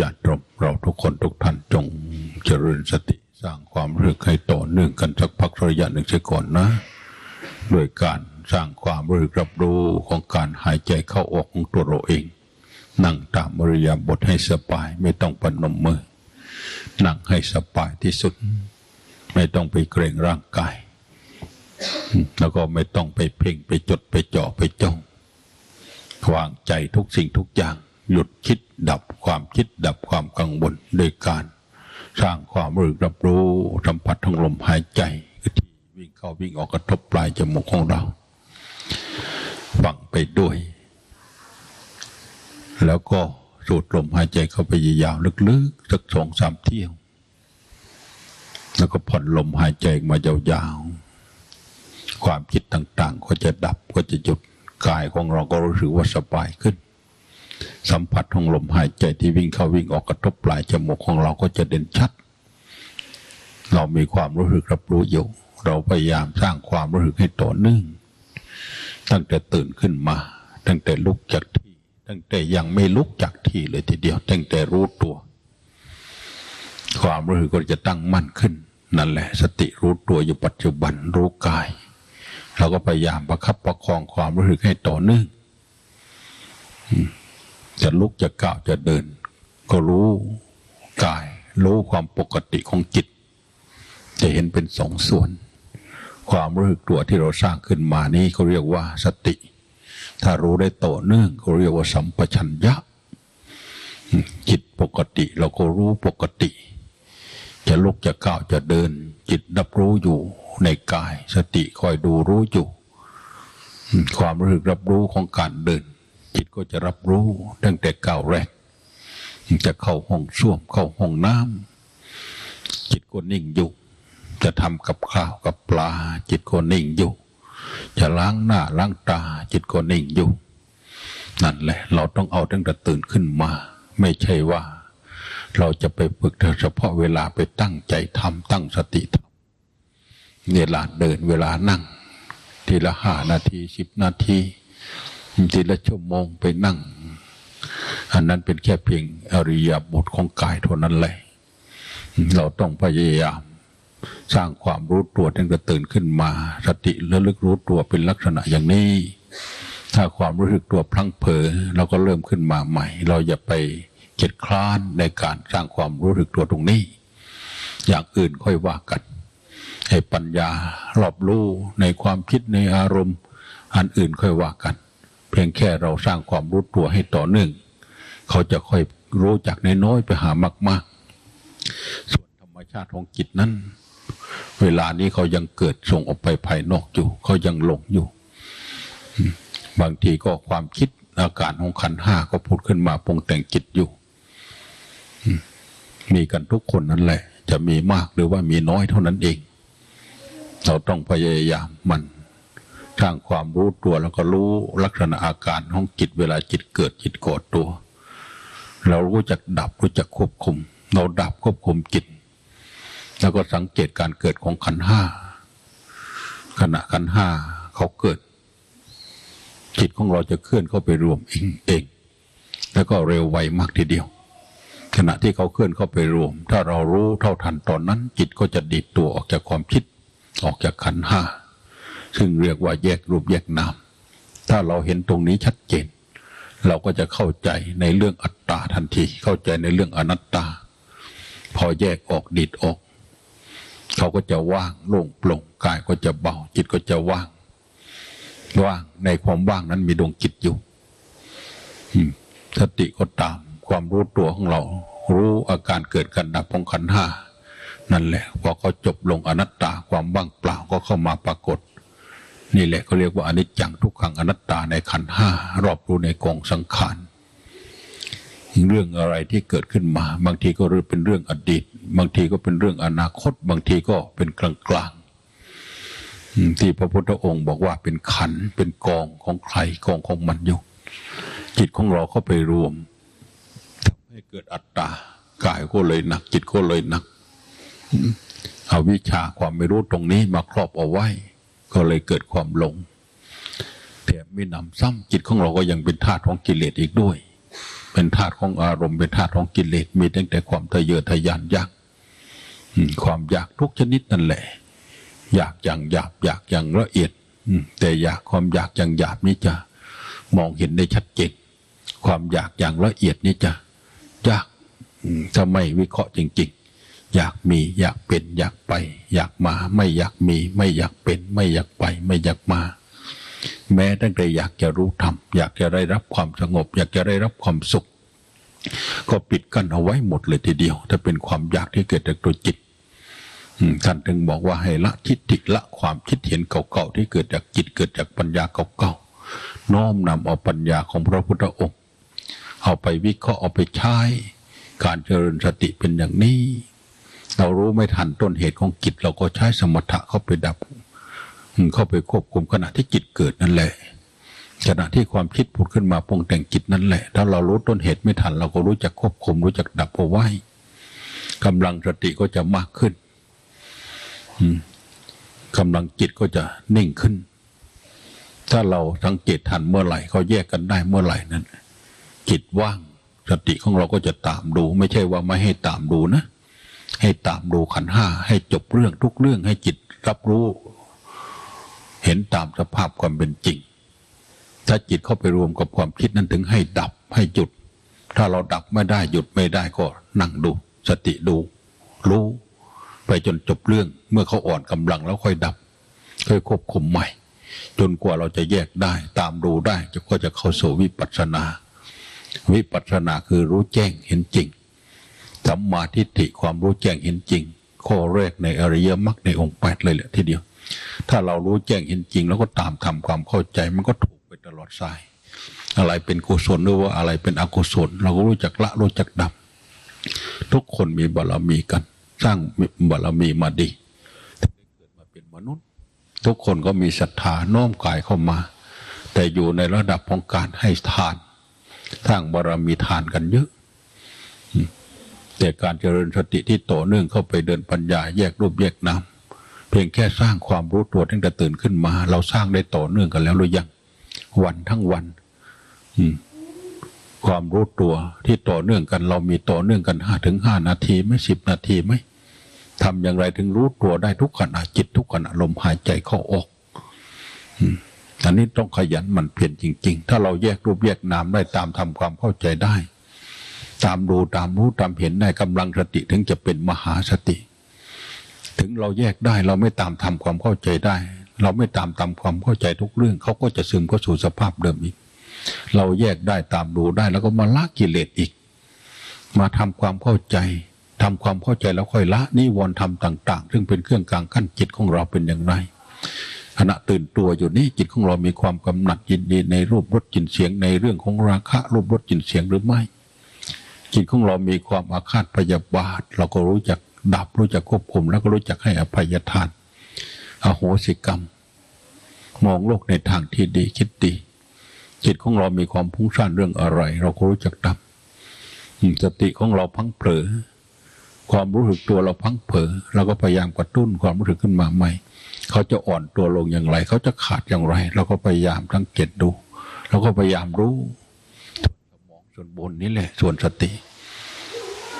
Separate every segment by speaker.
Speaker 1: ญาติโยมเราทุกคนทุกท่านจงเจริญสติสร้างความรู้สึกให้ต่อเนื่องกันสักพักระยะหนึ่งเสียก่อนนะโดยการสร้างความรู้สึกรับรู้ของการหายใจเข้าออกของตัวเราเอง นั่งตามมริยาบทให้สบายไม่ต้องปนมมือ นั่งให้สบายที่สุด ไม่ต้องไปเกรงร่างกาย แล้วก็ไม่ต้องไปเพ่งไปจดไปจ่อไปจ้องวางใจทุกสิ่งทุกอย่าง หยุดคิดดับความคิดดับความกังวลโดยการ สร้างความรู้รับรู้สัมผัสทางลมหายใจที่วิ่งเข้าวิ่งออกกระทบปลายจมูกของเราฟังไปด้วย แล้วก็สูดลมหายใจเข้าไปยาวๆลึกๆสักสองสามเที่ยว แล้วก็ผ่อนลมหายใจมายาวๆความคิดต่างๆ ก็จะดับก็จะหยุดกายของเราก็รู้สึกว่าสบายขึ้น สัมผัสของลมหายใจที่วิ่งเข้าวิ่งออกกระทบปลายจมูกของเราก็จะเด่นชัด เรามีความรู้สึกรับรู้อยู่ เราพยายามสร้างความรู้สึกให้ต่อเนื่อง ตั้งแต่ตื่นขึ้นมา ตั้งแต่ลุกจากที่ ตั้งแต่ยังไม่ลุกจากที่เลยทีเดียว ตั้งแต่รู้ตัว ความรู้สึกก็จะตั้งมั่นขึ้น นั่นแหละ สติรู้ตัวอยู่ปัจจุบันรู้กาย เราก็พยายามประคับประคองความรู้สึกให้ต่อเนื่องอ จะลุกจะก้าวจะเดิน ก็รู้กาย รู้ความปกติของจิต จะเห็นเป็นสองส่วน ความรู้สึกตัวที่เราสร้างขึ้นมานี้เขาเรียกว่าสติ ถ้ารู้ได้ต่อเนื่องเขาเรียกว่าสัมปชัญญะ จิตปกติเราก็รู้ปกติ จะลุกจะก้าวจะเดิน จิตรับรู้อยู่ในกาย สติคอยดูรู้อยู่ ความรู้สึกรับรู้ของการเดิน จิตก็จะรับรู้ตั้งแต่ก้าวแรก จะเข้าห้องส้วมเข้าห้องน้ำจิตก็นิ่งอยู่ จะทำกับข้าวกับปลา จิตก็นิ่งอยู่ จะล้างหน้าล้างตา จิตก็นิ่งอยู่นั่นแหละ เราต้องเอาตั้งแต่ตื่นขึ้นมา ไม่ใช่ว่า เราจะไปฝึกเฉพาะเวลาไปตั้งใจทำตั้งสติทำเวลาเดินเวลานั่ง ทีละห้านาทีสิบนาที ทีละชั่วโมงไปนั่ง อันนั้นเป็นแค่เพียงอริยบทของกายเท่านั้นแหละเราต้องพยายาม สร้างความรู้ตัวตั้งแต่ตื่นขึ้นมา สติระลึกรู้ตัวเป็นลักษณะอย่างนี้ ถ้าความรู้สึกตัวพลังเผลอเราก็เริ่มขึ้นมาใหม่ เราอย่าไปเกียจคร้านในการสร้างความรู้สึกตัวตรงนี้ อย่างอื่นค่อยว่ากันให้ปัญญารอบรู้ในความคิดในอารมณ์ อันอื่นค่อยว่ากัน เพียงแค่เราสร้างความรู้ตัวให้ต่อเนื่อง เขาจะค่อยรู้จากน้อยๆไปหามากๆ ส่วนธรรมชาติของจิตนั้น เวลานี้เขายังเกิดส่งออกไปภายนอกอยู่ เขายังหลงอยู่ บางทีก็ความคิดอาการของขันห้าก็พูดขึ้นมาปรุงแต่งจิตอยู่ มีกันทุกคนนั่นแหละ จะมีมากหรือว่ามีน้อยเท่านั้นเอง เราต้องพยายามมัน สร้างความรู้ตัวแล้วก็รู้ลักษณะอาการของจิตเวลาจิตเกิดจิตโกรธตัว เรารู้จักดับรู้จักควบคุม เราดับควบคุมจิต แล้วก็สังเกตการเกิดของขันห้าขณะขันห้าเขาเกิด จิตของเราจะเคลื่อนเข้าไปรวมเองเอง แล้วก็เร็วไวมากทีเดียว ขณะที่เขาเคลื่อนเข้าไปรวม ถ้าเรารู้เท่าทันตอนนั้น จิตก็จะดีดตัวออกจากความคิดออกจากขันห้า ซึ่งเรียกว่าแยกรูปแยกนาม ถ้าเราเห็นตรงนี้ชัดเจน เราก็จะเข้าใจในเรื่องอัตตาทันที เข้าใจในเรื่องอนัตตา พอแยกออกดีดออก เขาก็จะว่างโล่งโปร่งกายก็จะเบา จิตก็จะว่าง ว่างในความว่างนั้นมีดวงจิตอยู่สติก็ตาม ความรู้ตัวของเรา รู้อาการเกิดกันดับของขันห้านั่นแหละพอเขาจบลงอนัตตาความว่างเปล่าก็เข้ามาปรากฏ นี่แหละเขาเรียกว่าอนิจจังทุกขังอนัตตาในขันห้ารอบรู้ในกองสังขารเรื่องอะไรที่เกิดขึ้นมา บางทีก็เป็นเรื่องอดีต บางทีก็เป็นเรื่องอนาคต บางทีก็เป็นกลางกลางที่พระพุทธองค์บอกว่าเป็นขันเป็นกองของใครกองของมันอยู่จิตของเราเข้าไปรวมทำให้เกิดอัตตากายก็เลยหนัก จิตก็เลยหนักเอาวิชาความไม่รู้ตรงนี้มาครอบเอาไว้ ก็เลยเกิดความหลงแต่ไม่นำซ้ำจิตของเราก็ยังเป็นธาตุของกิเลสอีกด้วย เป็นธาตุของอารมณ์เป็นธาตุของกิเลสมีตั้งแต่ความทะเยอทะยานอยากความอยากทุกชนิดนั่นแหละ อยากอย่างหยาบอยากอย่างละเอียดแต่อยากความอยากอย่างหยาบนี้จะมองเห็นได้ชัดเจนความอยากอย่างละเอียดนี้จะยากถ้าไม่วิเคราะห์จริง อยากมี อยากเป็น อยากไป อยากมา ไม่อยากมี ไม่อยากเป็น ไม่อยากไป ไม่อยากมา แม้ตั้งแต่อยากจะรู้ธรรมอยากจะได้รับความสงบ อยากจะได้รับความสุข ก็ปิดกั้นเอาไว้หมดเลยทีเดียว ถ้าเป็นความอยากที่เกิดจากตัวจิตท่านถึงบอกว่าให้ละทิฏฐิละความคิดเห็นเก่าๆที่เกิดจากจิตเกิดจากปัญญาเก่าๆน้อมนำเอาปัญญาของพระพุทธองค์ เอาไปวิเคราะห์เอาไปใช้ การเจริญสติเป็นอย่างนี้ เรารู้ไม่ทันต้นเหตุของจิต เราก็ใช้สมถะเข้าไปดับ เข้าไปควบคุมขณะที่จิตเกิดนั่นแหละขณะที่ความคิดผุดขึ้นมาปรุงแต่งจิตนั่นแหละ ถ้าเรารู้ต้นเหตุไม่ทัน เราก็รู้จักควบคุมรู้จักดับเอาไว้กำลังสติก็จะมากขึ้นกำลังจิตก็จะนิ่งขึ้น ถ้าเราสังเกตทันเมื่อไหร่เขาแยกกันได้เมื่อไหร่นั้น จิตว่างสติของเราก็จะตามดู ไม่ใช่ว่าไม่ให้ตามดูนะ ให้ตามดูขันห้าให้จบเรื่องทุกเรื่องให้จิตรับรู้ เห็นตามสภาพความเป็นจริง ถ้าจิตเข้าไปรวมกับความคิดนั้นถึงให้ดับให้หยุด ถ้าเราดับไม่ได้หยุดไม่ได้ก็นั่งดู สติดู รู้ ไปจนจบเรื่องเมื่อเขาอ่อนกำลังแล้วค่อยดับค่อยควบคุมใหม่ จนกว่าเราจะแยกได้ ตามดูได้จะก็จะเข้าสู่วิปัสสนา วิปัสสนาคือรู้แจ้งเห็นจริง สัมมาทิฏฐิความรู้แจ้งเห็นจริง ข้อแรกในอริยมรรคในองค์แปดเลยแหละทีเดียว ถ้าเรารู้แจ้งเห็นจริง แล้วก็ตามทำความเข้าใจมันก็ถูกไปตลอดสาย อะไรเป็นกุศลหรือว่าอะไรเป็นอกุศล เราก็รู้จักละรู้จักดับทุกคนมีบารมีกัน สร้างบารมีมาดีถึงได้เกิดมาเป็นมนุษย์ ทุกคนก็มีศรัทธาน้อมกายเข้ามา แต่อยู่ในระดับของการให้ทาน สร้างบารมีทานกันเยอะ แต่การเจริญสติที่ต่อเนื่องเข้าไปเดินปัญญาแยกรูปแยกนามเพียงแค่สร้างความรู้ตัวตั้งแต่ตื่นขึ้นมา เราสร้างได้ต่อเนื่องกันแล้วหรือยังวันทั้งวันความรู้ตัวที่ต่อเนื่องกัน เรามีต่อเนื่องกันห้าถึงห้านาทีไม่สิบนาทีไหมทำอย่างไรถึงรู้ตัวได้ทุกขณะจิตทุกขณะลมหายใจเข้าออกอันนี้ต้องขยันมันเพียรจริง ๆ ถ้าเราแยกรูปแยกนามได้ตามทำความเข้าใจได้ ตามดูตามรู้ตามเห็นได้กำลังสติถึงจะเป็นมหาสติ ถึงเราแยกได้เราไม่ตามทำความเข้าใจได้ เราไม่ตามทำความเข้าใจทุกเรื่องเขาก็จะซึมเข้าสู่สภาพเดิมอีก เราแยกได้ตามดูได้แล้วก็มาละกิเลสอีก มาทำความเข้าใจทำความเข้าใจแล้วค่อยละนิวรณ์ธรรมต่างๆ ซึ่งเป็นเครื่องกลางขั้นจิตของเราเป็นอย่างไรขณะตื่นตัวอยู่นี้จิตของเรามีความกำหนัดยินดีในรูปรสกลิ่นเสียงในเรื่องของราคะรูปรสกลิ่นเสียงหรือไม่ จิตของเรามีความอาฆาตพยาบาท เราก็รู้จักดับรู้จักควบคุม แล้วก็รู้จักให้อภัยทาน อโหสิกรรม มองโลกในทางที่ดีคิดดี จิตของเรามีความพุ่งซ่านเรื่องอะไร เราก็รู้จักดับสติของเราพังเผลอความรู้สึกตัวเราพังเผลอเราก็พยายามกระตุ้นความรู้สึกขึ้นมาใหม่ เขาจะอ่อนตัวลงอย่างไร เขาจะขาดอย่างไร เราก็พยายามสังเกตดู เราก็พยายามรู้ ส่วนบนนี้แหละส่วนสติ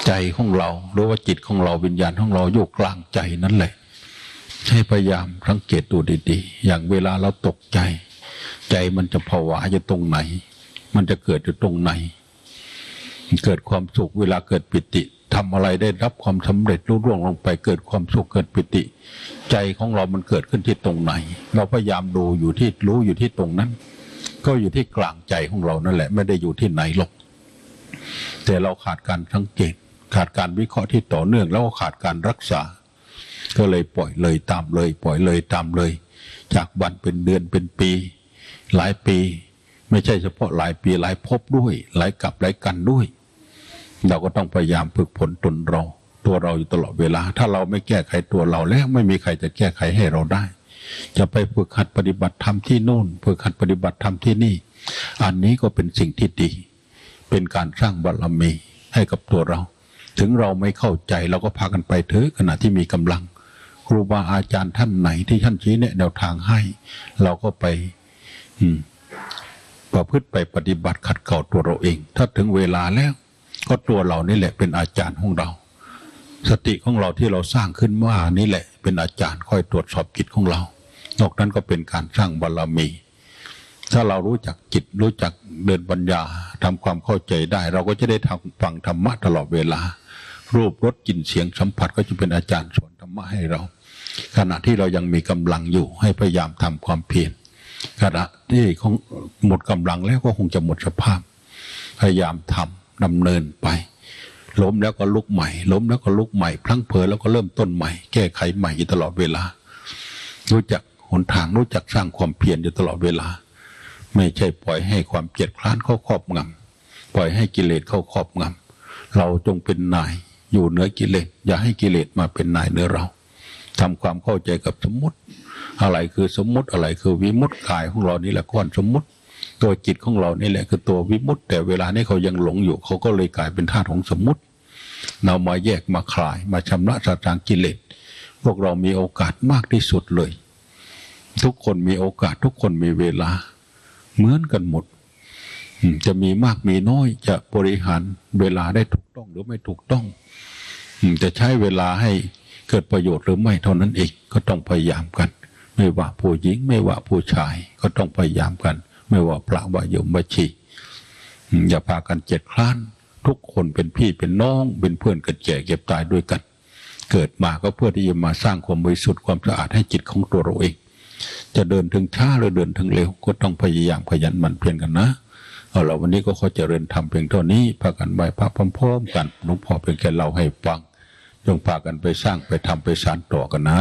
Speaker 1: ใจของเราหรือว่าจิตของเราวิญญาณของเราอยู่กลางใจนั่นแหละ ให้พยายามสังเกตดูดีๆ อย่างเวลาเราตกใจ ใจมันจะผวาอยู่ตรงไหน มันจะเกิดอยู่ตรงไหน เกิดความสุขเวลาเกิดปิติทำอะไรได้รับความสำเร็จรุ่ร่วงลงไปเกิดความสุขเกิดปิติ ใจของเรามันเกิดขึ้นที่ตรงไหน เราพยายามดูอยู่ที่รู้อยู่ที่ตรงนั้น ก็อยู่ที่กลางใจของเรานั่นแหละ ไม่ได้อยู่ที่ไหนหรอก แต่เราขาดการสังเกต ขาดการวิเคราะห์ที่ต่อเนื่อง แล้วก็ขาดการรักษา ก็เลยปล่อยเลยตามเลย ปล่อยเลยตามเลย จากวันเป็นเดือนเป็นปี หลายปี ไม่ใช่เฉพาะหลายปีหลายภพด้วย หลายกลับหลายกันด้วย เราก็ต้องพยายามฝึกฝนตนเราตัวเราอยู่ตลอดเวลา ถ้าเราไม่แก้ไขตัวเราแล้วไม่มีใครจะแก้ไขให้เราได้ จะไปฝึกหัดปฏิบัติธรรมที่โน่นฝึกหัดปฏิบัติธรรมที่นี่ อันนี้ก็เป็นสิ่งที่ดี เป็นการสร้างบารมีให้กับตัวเรา ถึงเราไม่เข้าใจเราก็พากันไปเถอะขณะที่มีกำลัง ครูบาอาจารย์ท่านไหนที่ท่านชี้แนะแนวทางให้ เราก็ไป อืมประพฤติไปปฏิบัติขัดเกลาตัวเราเอง ถ้าถึงเวลาแล้ว ก็ตัวเรานี่แหละเป็นอาจารย์ของเรา สติของเราที่เราสร้างขึ้นว่านี่แหละ เป็นอาจารย์คอยตรวจสอบจิตของเรา นอกนั้นก็เป็นการสร้างบารมี ถ้าเรารู้จักจิตรู้จักเดินปัญญาทำความเข้าใจได้ เราก็จะได้ทำฟังธรรมะตลอดเวลา รูปรสกลิ่นเสียงสัมผัสก็จะเป็นอาจารย์สอนธรรมะให้เรา ขณะที่เรายังมีกำลังอยู่ให้พยายามทำความเพียรขณะที่ของหมดกำลังแล้วก็คงจะหมดสภาพ พยายามทำดำเนินไป ล้มแล้วก็ลุกใหม่ ล้มแล้วก็ลุกใหม่พลั้งเผลอแล้วก็เริ่มต้นใหม่ แก้ไขใหม่อยู่ตลอดเวลา รู้จักหนทางรู้จักสร้างความเพียรอยู่ตลอดเวลา ไม่ใช่ปล่อยให้ความเกลียดคร้านเข้าครอบงำปล่อยให้กิเลสเข้าครอบงำเราจงเป็นนายอยู่เหนือกิเลส อย่าให้กิเลสมาเป็นนายเหนือเราทำความเข้าใจกับสมมติ อะไรคือสมมติอะไรคือวิมุตติกายของเรานี่แหละก้อนสมมติ ตัวจิตของเรานี่แหละคือตัววิมุตติ แต่เวลานี้เขายังหลงอยู่ เขาก็เลยกลายเป็นธาตุของสมมติเรามาแยกมาคลาย มาชำระสตางกิเลสพวกเรามีโอกาสมากที่สุดเลย ทุกคนมีโอกาสทุกคนมีเวลา เหมือนกันหมดจะมีมากมีน้อยจะบริหารเวลาได้ถูกต้องหรือไม่ถูกต้องจะใช้เวลาให้เกิดประโยชน์หรือไม่เท่านั้นเองก็ต้องพยายามกัน ไม่ว่าผู้หญิงไม่ว่าผู้ชายก็ต้องพยายามกัน ไม่ว่าพระว่าโยมว่าชีอย่าพากันเจ็ดคร้าน ทุกคนเป็นพี่เป็นน้อง เป็นเพื่อนกันแก่เก็บตายด้วยกัน เกิดมาก็เพื่อที่จะมาสร้างความบริสุทธิ์ความสะอาดให้จิตของตัวเราเอง จะเดินถึงช้าหรือเดินถึงเร็วก็ต้องพยายามขยันหมั่นเพียรกันนะเอาละวันนี้ก็ขอเจริญทำเพียงเท่านี้พากันไหว้พระพร้อมๆกันหลวงพ่อเป็นแค่เราให้ฟังจงพากันไปสร้างไปทำไปสานต่อกันนะ